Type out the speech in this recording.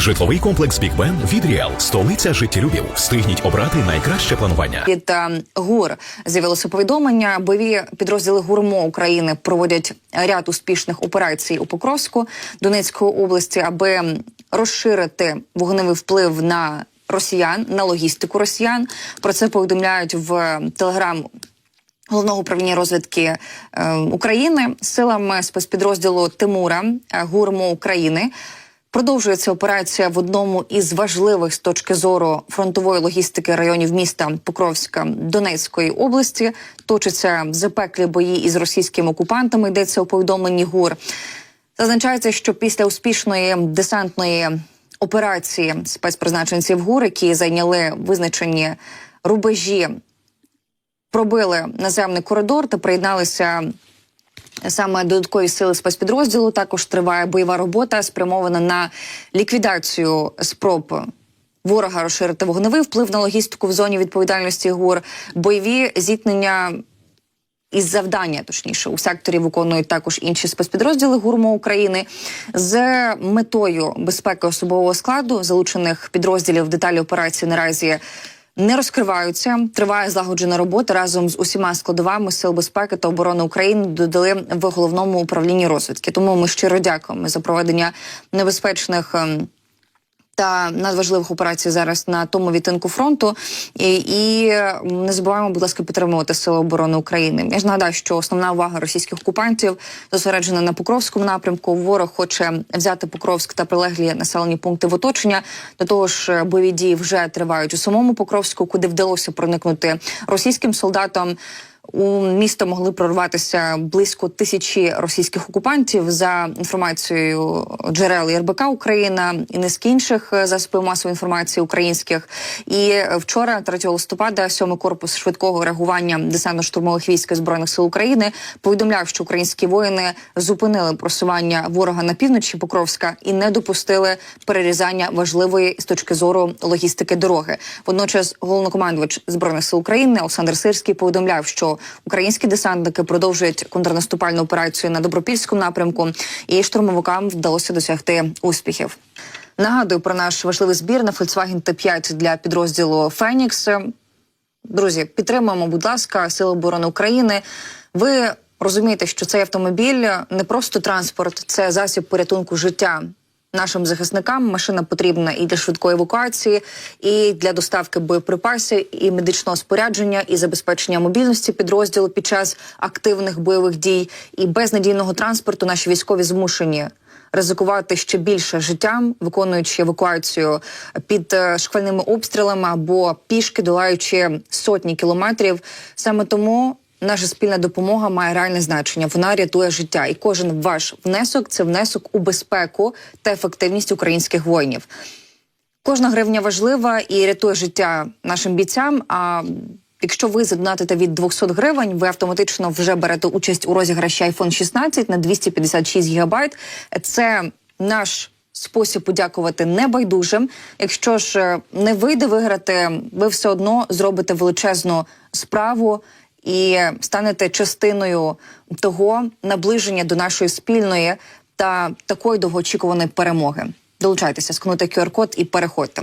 Житловий комплекс Бік Бен від Ріал. Столиця життєлюбів. Встигніть обрати найкраще планування. Від е, ГУР з'явилося повідомлення. Бойові підрозділи ГУРМО України проводять ряд успішних операцій у Покровську Донецької області, аби розширити вогневий вплив на росіян на логістику росіян. Про це повідомляють в телеграм. Головного управління розвідки е, України силами спецпідрозділу Тимура е, ГУРМО України продовжується операція в одному із важливих з точки зору фронтової логістики районів міста Покровська Донецької області. Точаться запеклі бої із російськими окупантами. Йдеться у повідомленні ГУР. Зазначається, що після успішної десантної операції спецпризначенців ГУР, які зайняли визначені рубежі пробили наземний коридор та приєдналися саме додаткові сили спецпідрозділу. Також триває бойова робота, спрямована на ліквідацію спроб. Ворога розширити вогневий вплив на логістику в зоні відповідальності ГУР, бойові зіткнення із завдання, точніше, у секторі виконують також інші спецпідрозділи ГУРМО України з метою безпеки особового складу залучених підрозділів деталі операції наразі не розкриваються. Триває злагоджена робота разом з усіма складовами сил безпеки та оборони України. Додали в головному управлінні розвідки. Тому ми щиро дякуємо за проведення небезпечних. Та надважливих операцій зараз на тому відтинку фронту. І, і не забуваємо, будь ласка, підтримувати сили оборони України. Я ж нагадаю, що основна увага російських окупантів зосереджена на Покровському напрямку. Ворог хоче взяти Покровськ та прилеглі населені пункти в оточення. До того ж, бойові дії вже тривають у самому Покровську, куди вдалося проникнути російським солдатам. У місто могли прорватися близько тисячі російських окупантів за інформацією джерел РБК Україна і низки інших е, засобів масової інформації українських. І вчора, 3 листопада, 7 корпус швидкого реагування десантно-штурмових військ збройних сил України повідомляв, що українські воїни зупинили просування ворога на півночі Покровська і не допустили перерізання важливої з точки зору логістики дороги. Водночас, головнокомандувач збройних сил України Олександр Сирський повідомляв, що українські десантники продовжують контрнаступальну операцію на добропільському напрямку, і штурмовикам вдалося досягти успіхів. Нагадую про наш важливий збір на Volkswagen T5 для підрозділу Фенікс. Друзі, підтримуємо, будь ласка, Сили оборони України. Ви розумієте, що цей автомобіль не просто транспорт, це засіб порятунку життя. Нашим захисникам машина потрібна і для швидкої евакуації, і для доставки боєприпасів, і медичного спорядження, і забезпечення мобільності підрозділу під час активних бойових дій. І без надійного транспорту наші військові змушені ризикувати ще більше життям, виконуючи евакуацію під е, шквальними обстрілами або пішки, долаючи сотні кілометрів. Саме тому наша спільна допомога має реальне значення. Вона рятує життя, і кожен ваш внесок це внесок у безпеку та ефективність українських воїнів. Кожна гривня важлива і рятує життя нашим бійцям. А якщо ви задонатите від 200 гривень, ви автоматично вже берете участь у розіграші iPhone 16 на 256 гігабайт. Це наш спосіб подякувати небайдужим. Якщо ж е, не вийде виграти, ви все одно зробите величезну справу і станете частиною того наближення до нашої спільної та такої довгоочікуваної перемоги. Долучайтеся, скнути QR-код і переходьте.